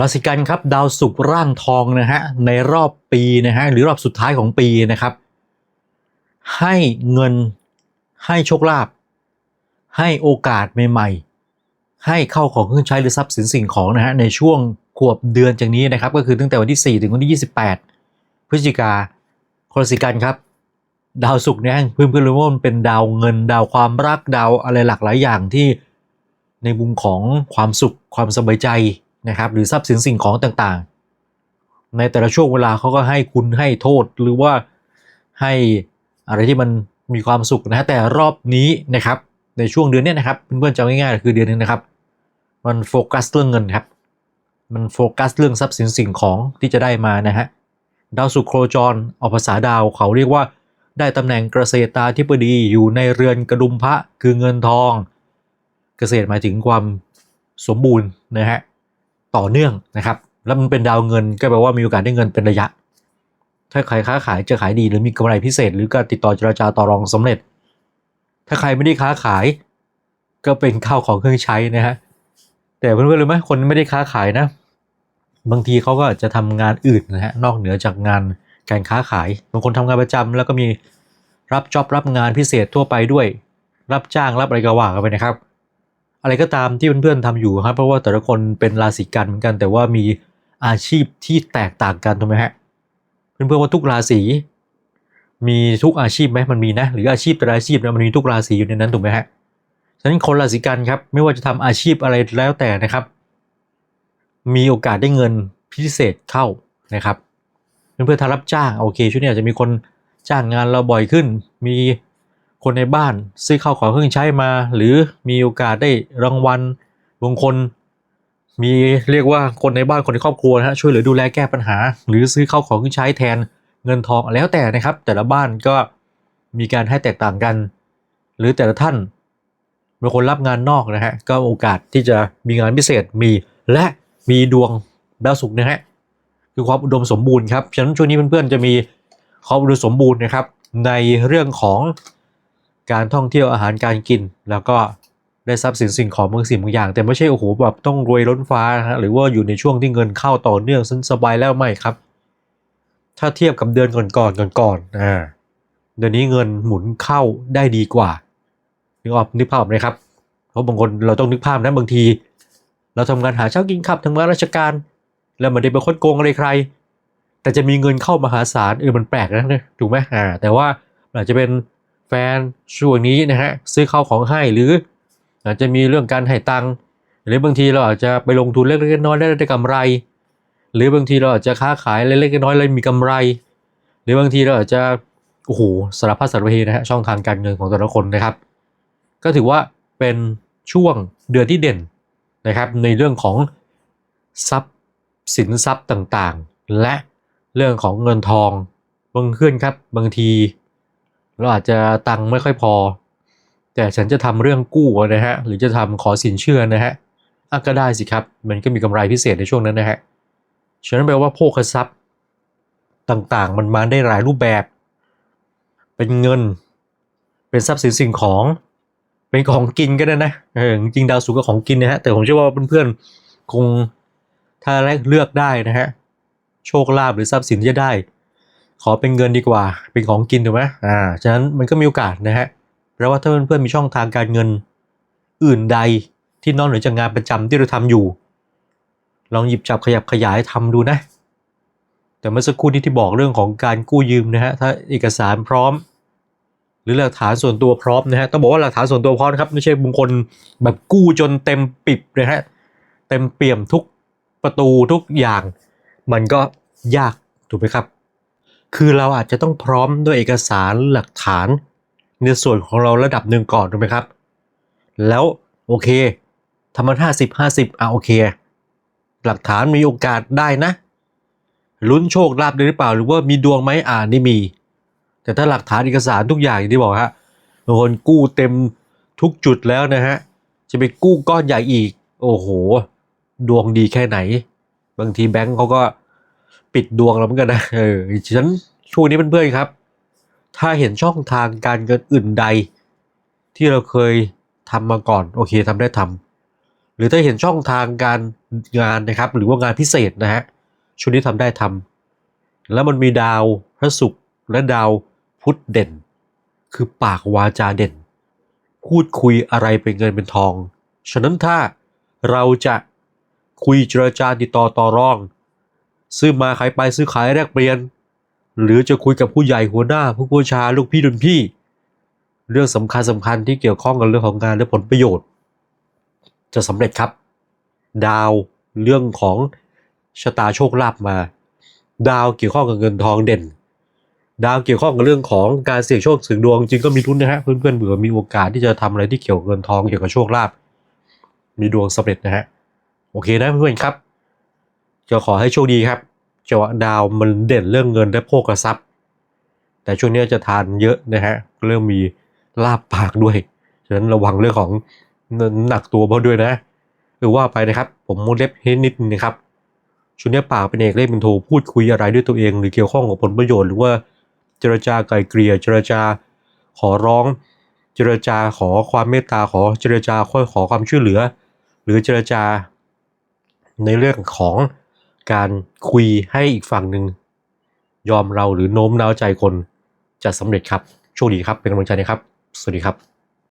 ราศีกันครับดาวศุกร์ร่างทองนะฮะในรอบปีนะฮะหรือรอบสุดท้ายของปีนะครับ ให้เงินให้โชคลาภให้โอกาสใหม่ๆ ให้เข้าของเครื่องใช้หรือทรัพย์สินสิ่งของนะฮะในช่วงขวบเดือนจากนี้นะครับ ก็คือตั้งแต่วันที่ 4 ถึงวันที่ 28 พฤศจิกาคนราศีกันครับ ดาวศุกร์เนี่ยเพื่อนๆรู้ว่ามันเป็นดาวเงิน ดาวความรักดาวอะไรหลากหลายอย่างที่ในมุมของความสุขความสบายใจ นะครับหรือทรัพย์สินสิ่งของต่างๆ ในแต่ละช่วงเวลาเขาก็ให้คุณให้โทษหรือว่าให้อะไรที่มันมีความสุขนะฮะแต่รอบนี้นะครับในช่วงเดือนนี้นะครับเพื่อนๆจำง่ายๆคือเดือนนึงนะครับ มันโฟกัสเรื่องเงินครับ มันโฟกัสเรื่องทรัพย์สินสิ่งของที่จะได้มานะฮะดาวศุโคจรเอาภาษาดาวเขาเรียกว่าได้ตำแหน่งเกษตราธิบดีอยู่ในเรือนกระดุมพระคือเงินทอง เกษตรหมายถึงความสมบูรณ์นะฮะ ต่อเนื่องนะครับ แล้วมันเป็นดาวเงินก็แปลว่ามีโอกาสได้เงินเป็นระยะ ถ้าใครค้าขายจะขายดีหรือมีกำไรพิเศษ หรือการติดต่อเจรจาต่อรองสำเร็จ ถ้าใครไม่ได้ค้าขาย ก็เป็นข้าวของเครื่องใช้นะฮะแต่เพื่อนๆรู้ไหมคนไม่ได้ค้าขายนะ บางทีเขาก็จะทำงานอื่นนะฮะนอกเหนือจากงานการค้าขายบางคนทำงานประจำแล้วก็มีรับจ็อบรับงานพิเศษทั่วไปด้วย รับจ้างรับอะไรก็ว่ากันไปนะครับ อะไรก็ตามที่เพื่อนๆทำอยู่ครับ เพราะว่าแต่ละคนเป็นราศีกันเหมือนกัน แต่ว่ามีอาชีพที่แตกต่างกันถูกไหมฮะเพื่อนๆว่าทุกราศีมีทุกอาชีพไหมมันมีนะ หรืออาชีพแต่ละอาชีพเนี่ยมันมีทุกราศีอยู่ในนั้นถูกไหมฮะฉะนั้นคนราศีกันครับ ไม่ว่าจะทำอาชีพอะไรแล้วแต่นะครับ มีโอกาสได้เงินพิเศษเข้านะครับเพื่อนๆถ้ารับจ้างโอเคช่วงนี้อาจจะมีคนจ้างงานเราบ่อยขึ้น มี คนในบ้านซื้อข้าวของเครื่องใช้มา หรือมีโอกาสได้รางวัลบางคนมีเรียกว่าคนในบ้านคนในครอบครัวนะฮะช่วยเหลือดูแลแก้ปัญหา หรือซื้อข้าวของเครื่องใช้แทนเงินทองแล้วแต่นะครับ แต่ละบ้านก็มีการให้แตกต่างกัน หรือแต่ละท่านบางคนรับงานนอกนะฮะก็โอกาสที่จะมีงานพิเศษมี และมีดวงดาวศุกร์นะฮะคือความอุดมสมบูรณ์ครับฉะนั้นช่วงนี้เพื่อนๆจะมีความอุดมสมบูรณ์นะครับ ในเรื่องของ การท่องเที่ยวอาหารการกิน แล้วก็ได้ทรัพย์สินสิ่งของบางสิ่งบางอย่าง แต่ไม่ใช่โอ้โหแบบต้องรวยล้นฟ้าฮะหรือว่าอยู่ในช่วงที่เงินเข้าต่อเนื่องสบายแล้วไม่ครับ ถ้าเทียบกับเดือนก่อนๆก่อนๆอ่าเดือนนี้เงินหมุนเข้าได้ดีกว่านึกออกนึกภาพไหมครับเพราะบางคนเราต้องนึกภาพนะบางที เราทำงานหาเช้ากินข้าทำงานราชการ แล้วไมันได้ไปคดโกงอะไรใคร แต่จะมีเงินเข้ามหาศาลเออมันแปลกนะเนี่ยถูกไหมอ่าแต่ว่าอาจจะเป็น แฟนช่วงนี้นะฮะซื้อข้าวของให้หรือ อาจจะมีเรื่องการให้ตังค์หรือบางทีเราอาจจะไปลงทุนเล็กๆน้อยๆได้ได้กำไร หรือบางทีเราอาจจะค้าขายเล็กๆน้อยๆแล้วมีกำไร หรือบางทีเราอาจจะโอ้โหสารพัดสารเพนะฮะช่องทางการเงินของแต่ละคนนะครับ ก็ถือว่าเป็นช่วงเดือนที่เด่นนะครับในเรื่องของทรัพย์สินทรัพย์ต่างๆ และเรื่องของเงินทองบางเพื่อนครับบางที เราอาจจะตังค์ไม่ค่อยพอ แต่ฉันจะทำเรื่องกู้นะฮะหรือจะทำขอสินเชื่อนะฮะอะก็ได้สิครับ มันก็มีกำไรพิเศษในช่วงนั้นนะฮะฉะนั้นแปลว่าโภคทรัพย์ต่างๆ มันมาได้หลายรูปแบบ เป็นเงิน เป็นทรัพย์สินสิ่งของ เป็นของกินก็ได้นะเออจริงดาวศุกก็ของกินนะฮะแต่ผมเชื่อว่าเพื่อนๆคงถ้าเลือกได้นะฮะโชคลาภหรือทรัพย์สินที่จะได้ ขอเป็นเงินดีกว่า เป็นของกินถูกไหมอ่า ฉะนั้นมันก็มีโอกาสนะฮะเพราะว่าถ้าเพื่อนๆมีช่องทางการเงินอื่นใดที่นอกเหนือจากงานประจำที่เราทำอยู่ ลองหยิบจับขยับขยายทำดูนะ แต่เมื่อสักครู่นี้ที่บอกเรื่องของการกู้ยืมนะฮะ ถ้าเอกสารพร้อม หรือหลักฐานส่วนตัวพร้อมนะฮะ ต้องบอกว่าหลักฐานส่วนตัวพร้อมนะครับไม่ใช่บางคนแบบกู้จนเต็มปิบเลยฮะ เต็มเปี่ยมทุกประตูทุกอย่าง มันก็ยากถูกไหมครับ คือเราอาจจะต้องพร้อมด้วยเอกสารหลักฐานในส่วนของเราระดับหนึ่งก่อนถูกไหมครับ แล้วโอเคทำมันห้าสิบห้าสิบอะโอเค หลักฐานมีโอกาสได้นะลุ้นโชคลาภได้หรือเปล่า หรือว่ามีดวงไหมอ่านี่มี แต่ถ้าหลักฐานเอกสารทุกอย่างอย่างที่บอกฮะบางคนกู้เต็มทุกจุดแล้วนะฮะจะไปกู้ก้อนใหญ่อีก โอ้โห ดวงดีแค่ไหน บางทีแบงก์เขาก็ ปิดดวงเราเหมือนกันนะเออฉะนั้นช่วงนี้เพื่อนๆครับ ถ้าเห็นช่องทางการเงินอื่นใด ที่เราเคยทำมาก่อนโอเคทำได้ทหรือถ้าเห็นช่องทางการงานนะครับ หรือว่างานพิเศษนะฮะช่วงนี้ทำได้ทำแล้วมันมีดาวพระศุกร์และดาวพุธเด่น คือปากวาจาเด่น พูดคุยอะไรเป็นเงินเป็นทอง ฉะนั้นถ้าเราจะคุยเจรจาติดต่อต่อรอง ซื้อมาขายไปซื้อขายแลกเปลี่ยน หรือจะคุยกับผู้ใหญ่หัวหน้า ผู้ผู้ชาลูกพี่ดุนพี่ เรื่องสำคัญสำคัญที่เกี่ยวข้องกับเรื่องของงานและผลประโยชน์ จะสำเร็จครับ ดาวเรื่องของชะตาโชคลาภมา ดาวเกี่ยวข้องกับเงินทองเด่น ดาวเกี่ยวข้องกับเรื่องของการเสี่ยงโชคสี่ยงดวงจริงก็มีทุนนะฮะเพื่อนๆเบื่อมีโอกาสที่จะทำอะไรที่เกี่ยวกับเงินทองเกี่ยวกับโชคลาภมีดวงสำเร็จนะฮะโอเคนะเพื่อนๆครับ จะขอให้โชคดีครับจังหวะดาวมันเด่นเรื่องเงินและโภคทรัพย์ แต่ช่วงนี้จะทานเยอะนะฮะเริ่มมีลาบปากด้วยฉะนั้นระวังเรื่องของหนักตัวเบาด้วยนะหรือว่าไปนะครับ ผมมุดเล็บให้นิดนึงนะครับช่วงนี้ปากเป็นเอกเล่นเป็นโทพูดคุยอะไรด้วยตัวเอง หรือเกี่ยวข้องกับผลประโยชน์หรือว่าเจรจาไกลเกลี่ยเจรจาขอร้อง เจรจาขอความเมตตาขอเจรจาขอขอความช่วยเหลือ หรือเจรจาในเรื่องของ การคุยให้อีกฝั่งหนึ่งยอมเราหรือโน้มน้าวใจคนจะสำเร็จครับ โชคดีครับ เป็นกำลังใจนะครับ สวัสดีครับ